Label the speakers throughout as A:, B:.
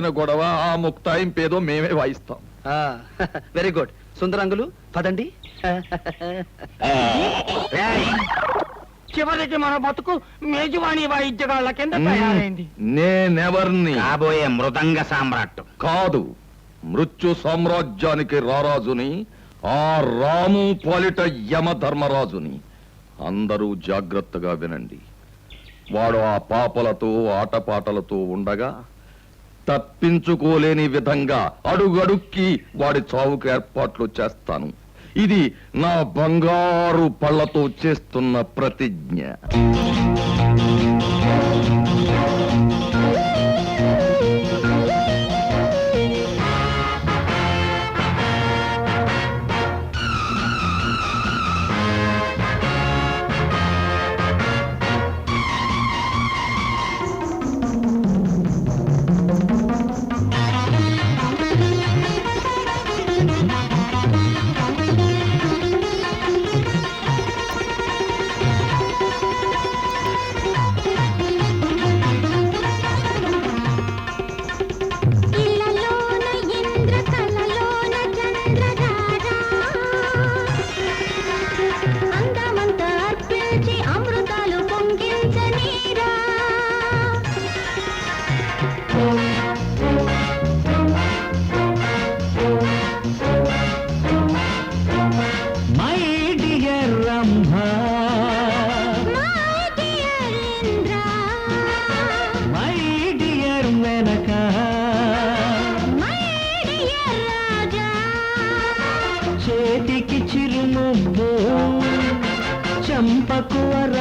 A: వచ్చిన గొడవ ఆ ముక్తాయింపేదో మేమే వాయిస్తాం.
B: Very good. సుందరంగులు పదండి.
C: చివరికి మన బతుకు మేజువాణి వాయిద్యగాళ్ళ కింద తయారైంది.
A: నేనెవర్ని?
D: కాబోయే మృదంగ సామ్రాట్
A: కాదు మృత్యు సామ్రాజ్యానికి రారాజుని ఆ రాము పాలిట యమ ధర్మరాజుని అందరూ జాగ్రత్తగా వినండి. వాడు ఆ పాపలతో ఆటపాటలతో ఉండగా తప్పించుకోలేని విధంగా అడుగడుక్కి వాడి చావుకు ఏర్పాట్లు చేస్తాను. ఇది నా బంగారు పళ్ళతో చేస్తున్న ప్రతిజ్ఞ.
C: Thank you.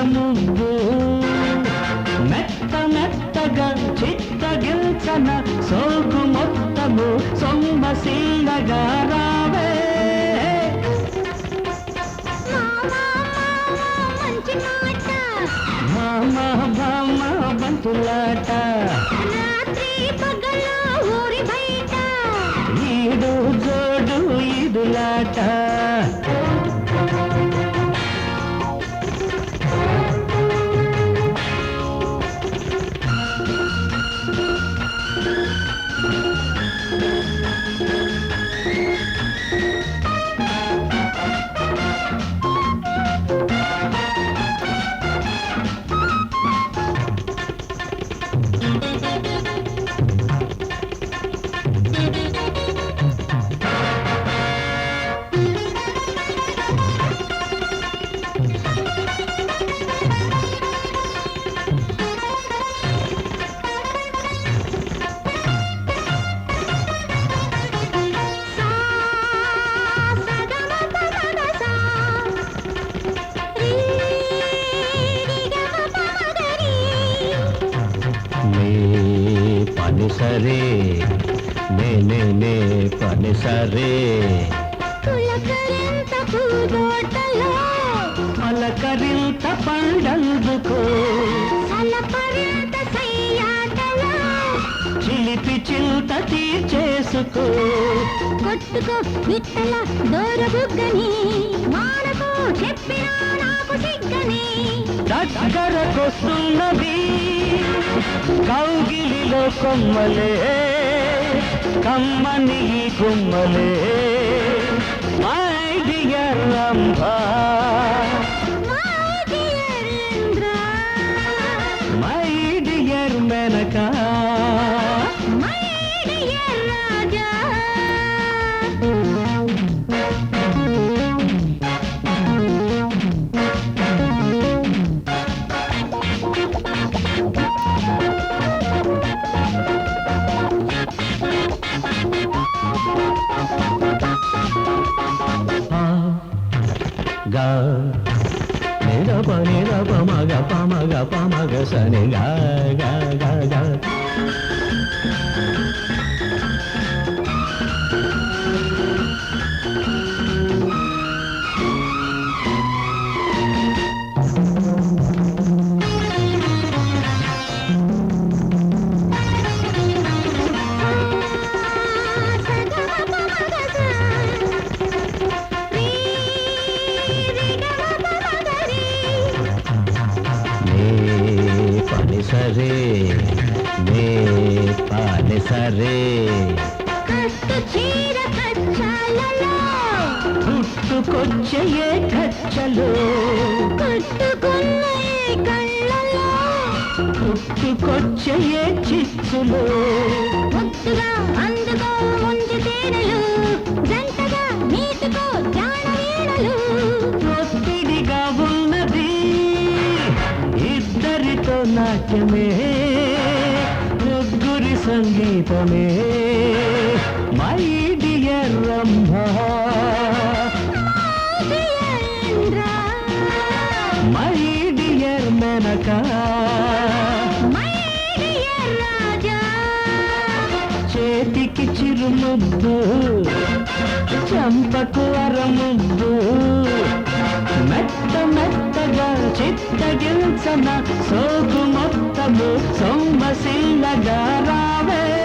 C: అరముద్దు మెత్త మెత్తగా చిత్తగిల్చన సోకు మొత్తము సొమ్మసీనగా రావే.
E: మామ
C: బామ బంతులాట ఈడు జోడు ఈదులాట నే పని సరే నే నే నే పని సరే అలకరింత పండందుకో చిలిపి చింత తీర్చేసుకో.
E: కొట్టుకో విట్టల దూరబుగ్గని. మానకు చెప్పినా నాకు సిగ్గని.
C: దగ్గరకొస్తున్నది కౌగిలిలో కొమ్మలే కమ్మని ఈ గా నిరప నిరప మగ పమగ పమగ సని గా గా గా గా. సరే నే పని కట్టు చీర కచ్చాలలో. పుట్టుకొచ్చే కచ్చలు. పుట్టుకొచ్చే చిచ్చులు.
E: ముద్దుగా అందుకో ముందు
C: నాట్యమే ముగ్గురి సంగీతమే. My dear Rambha. My dear Menaka. చేతికి చిరుముద్దు చంపకు అరముద్దు. మెత్త మెత్తగా చిత్తగించన సోకు మొత్తము సోమశీలగా రావే.